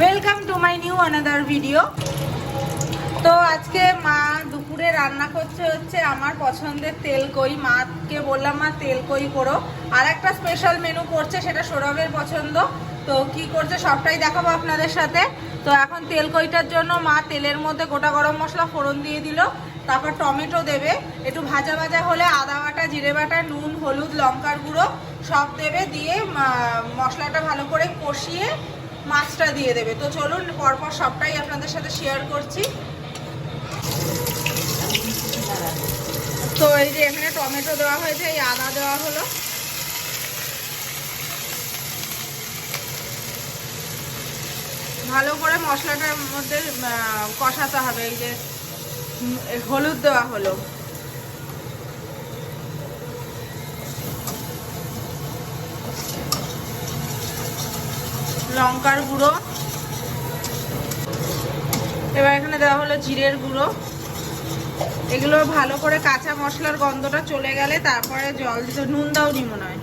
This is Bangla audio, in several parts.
Welcome to my new another video তো আজকে মা দুপুরে রান্না করছে হচ্ছে আমার পছন্দের তেল কই। মাকে বললাম, মা, তেল কই করো? আর একটা স্পেশাল মেনু করছে, সেটা সৌরভের পছন্দ। তো কি করছে সবটাই দেখাবো আপনাদের সাথে। তো এখন তেল কইটার জন্য মা তেলের মধ্যে গোটা গরম মশলা ফোড়ন দিয়ে দিল, তারপর টমেটো দেবে। একটু ভাজা ভাজা হলে আদা বাটা, জিরে বাটা, নুন, হলুদ, লঙ্কার গুঁড়ো সব দেবে। দিয়ে মশলাটা ভালো করে কষিয়ে মাছটা দিয়ে দেবে। তো চলুন, পরপর সবটাই আপনাদের সাথে শেয়ার করছি। তো এই যে এখানে টমেটো দেওয়া হয়েছে, এই আদা দেওয়া হলো। ভালো করে মশলাটার মধ্যে কষাতে হবে। এই যে হলুদ দেওয়া হলো। লঙ্কার গুঁড়ো। এবার এখানে দেওয়া হলো জিরের গুঁড়ো। এগুলো ভালো করে কাঁচা মশলার গন্ধটা চলে গেলে তারপরে জল দিতে, নুন দাও নি মনে হয়।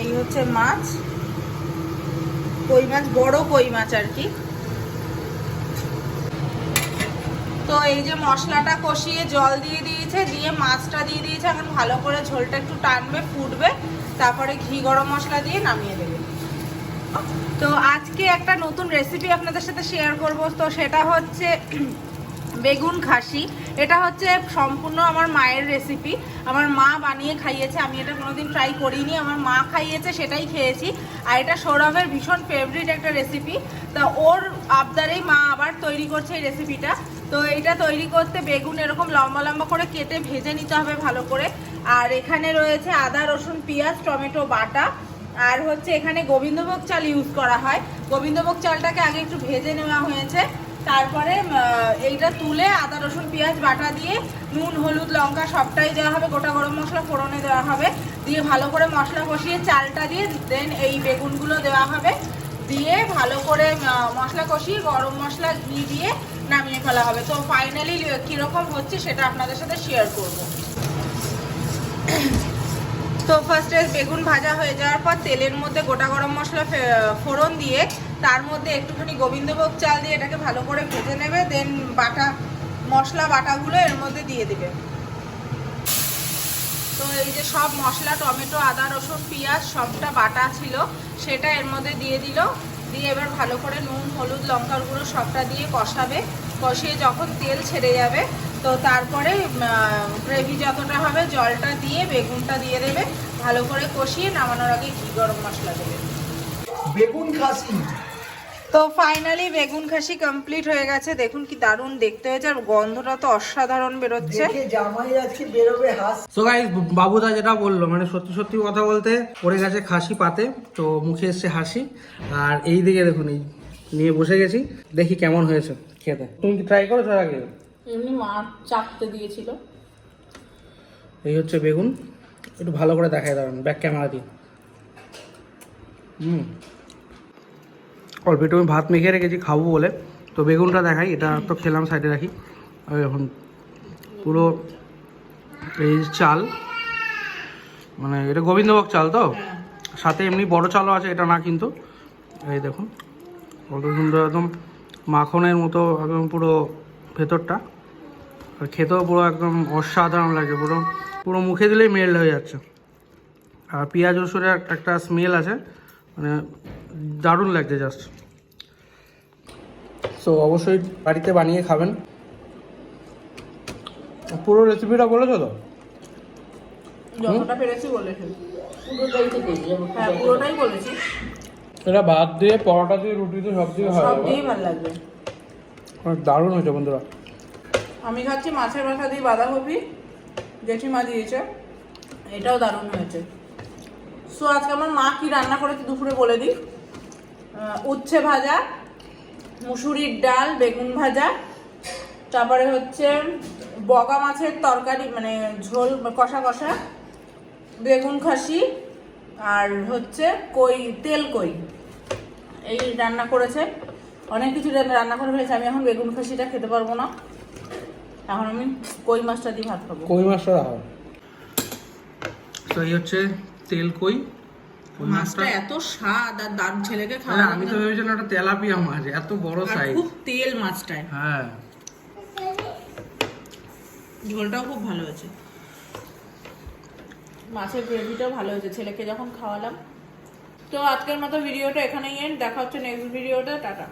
এই হচ্ছে মাছ। কই মাছ? বড় কই মাছ আর কি। তো এই যে মশলাটা কষিয়ে জল দিয়ে দিয়েছে, দিয়ে মাছটা দিয়ে দিয়েছে, এখন ভালো করে ঝোলটা একটু টানবে, ফুটবে, তারপরে ঘি গরম মশলা দিয়ে নামিয়ে দেবে। তো আজকে একটা নতুন রেসিপি আপনাদের সাথে শেয়ার করব। তো সেটা হচ্ছে বেগুন খাসি। এটা হচ্ছে সম্পূর্ণ আমার মায়ের রেসিপি আমার মা বানিয়ে খাইয়েছে, আমি এটা কোনোদিন ট্রাই করিনি। আমার মা খাইয়েছে, সেটাই খেয়েছি। আর এটা সৌরভের ভীষণ ফেভারিট একটা রেসিপি তা ওর আবদারেই মা আবার তৈরি করছে এই রেসিপিটা তো এটা তৈরি করতে বেগুন এরকম লম্বা লম্বা করে কেটে ভেজে নিতে হবে ভালো করে। আর এখানে রয়েছে আদা, রসুন, পেঁয়াজ, টমেটো, বাটা। আর হচ্ছে এখানে গোবিন্দভোগ চাল ইউজ করা হয়। গোবিন্দভোগ চালটাকে আগে একটু ভেজে নেওয়া হয়েছে। তারপরে এইটা তুলে আদা, রসুন, পেঁয়াজ, বাটা দিয়ে নুন, হলুদ, লঙ্কা সবটাই দেওয়া হবে। গোটা গরম মশলা ফোড়নে দেওয়া হবে। দিয়ে ভালো করে মশলা কষিয়ে চালটা দিয়ে দেন এই বেগুনগুলো দেওয়া হবে। দিয়ে ভালো করে মশলা কষিয়ে গরম মশলা ঘি দিয়ে নামিয়ে ফেলা হবে। তো ফাইনালি কীরকম হচ্ছে সেটা আপনাদের সাথে শেয়ার করব। তো ফার্স্টে বেগুন ভাজা হয়ে যাওয়ার পর তেলের মধ্যে গোটা গরম মশলা ফোড়ন দিয়ে তার মধ্যে একটুখানি গোবিন্দভোগ চাল দিয়ে এটাকে ভালো করে ভেজে নেবে দেন বাটা, মশলা বাটাগুলো এর মধ্যে দিয়ে দেবে। তো এই যে সব মশলা, টমেটো, আদা, রসুন, পেঁয়াজ, সবটা বাটা ছিল, সেটা এর মধ্যে দিয়ে দিল। দিয়ে এবার ভালো করে নুন, হলুদ, লঙ্কার গুঁড়ো সবটা দিয়ে কষাবে। কষিয়ে যখন তেল ছেড়ে যাবে তো তারপরে গ্রেভি যতটা হবে জলটা দিয়ে বেগুনটা দিয়ে দেবে ভালো করে কষিয়ে নামানোর আগে ঘি গরম মশলা দেবে। বেগুন খাসি। তো ফাইনালি বেগুন খাসি কমপ্লিট হয়ে গেছে। দেখুন কি দারুণ দেখতে হয়েছে আর গন্ধটা তো অসাধারণ বেরোচ্ছে। দেখে জামাই আজকে বেরোবে হাস। সো গাইস বাবুদা যেটা বলল মানে সত্যি সত্যি কথা বলতে পড়ে গেছে খাসি পাতে তো মুখে এসছে হাসি। আর এই দিকে দেখুন এই নিয়ে বসে গেছি। দেখি কেমন হয়েছে খেতে। তুমি কি ট্রাই এর আগে? এমনি মাছ চাপতে দিয়েছিল। এই হচ্ছে বেগুন। একটু ভালো করে দেখায় দাঁড়ান ব্যাক ক্যামেরা দিয়ে। হুম। অল্প একটু আমি ভাত মেখে রেখেছি খাব বলে। তো বেগুনটা দেখাই এটা তো খেলাম সাইডে রাখি। আর এখন পুরো এই চাল মানে এটা গোবিন্দভোগ চাল তো? সাথে এমনি বড় চালও আছে এটা না কিন্তু। এই দেখুন কত সুন্দর একদম মাখনের মতো একদম পুরো ভেতরটা। আর খেতেও পুরো একদম অসাধারণ লাগে পুরো পুরো মুখে দিলেই মেল্ট হয়ে যাচ্ছে। আর পেঁয়াজ রসুনের একটা স্মেল আছে মানে দারুণ লাগছে জাস্ট সো অবশ্যই বাড়িতে বানিয়ে খাবেন। পুরো রেসিপিটা বলেছ তো? যতটা পেরেছি বলেছি। হ্যাঁ পুরোটাই বলেছি। এটা ভাত দিয়ে পরোটা দিয়ে রুটি দিয়ে সব দিয়ে হয় দিয়েই ভালো লাগবে। দারুণ হয়েছে বন্ধুরা। আমি খাচ্ছি মাছের মাথা দিয়ে বাঁধাকপি, জেঠিমা দিয়েছে, এটাও দারুণ হয়েছে। সো আজকে আমার মা কি রান্না করেছে দুপুরে বলে দিই। উচ্ছে ভাজা, মুসুরির ডাল, বেগুন ভাজা, তারপরে হচ্ছে বগা মাছের তরকারি মানে ঝোল, কষা কষা, বেগুন খাসি, আর হচ্ছে কই, তেল কই। এই রান্না করেছে। অনেক কিছু রান্না করে ফেলেছে আমি এখন বেগুন খাসিটা খেতে পারব না। এখন আমি কই মাছটা দিয়ে ভাত খাব? কই মাছটা রাখো। তো এই হচ্ছে তেল কই। মাছটা এত স্বাদ আর দারুণ ছেলেকে খাওয়া আমি তো ভেবেছিলাম একটা তেলাপিয়া মাছ এত বড় আর সাইজ খুব তেল মাছটায়। হ্যাঁ। ঝোলটাও খুব ভালো হয়েছে। মাছের গ্রেভিটাও ভালো হয়েছে। ছেলেকে যখন খাওয়ালাম। তো আজকের মতো ভিডিওটা এখানেই এন্ড দেখা হচ্ছে নেক্সট ভিডিওটা টাটা।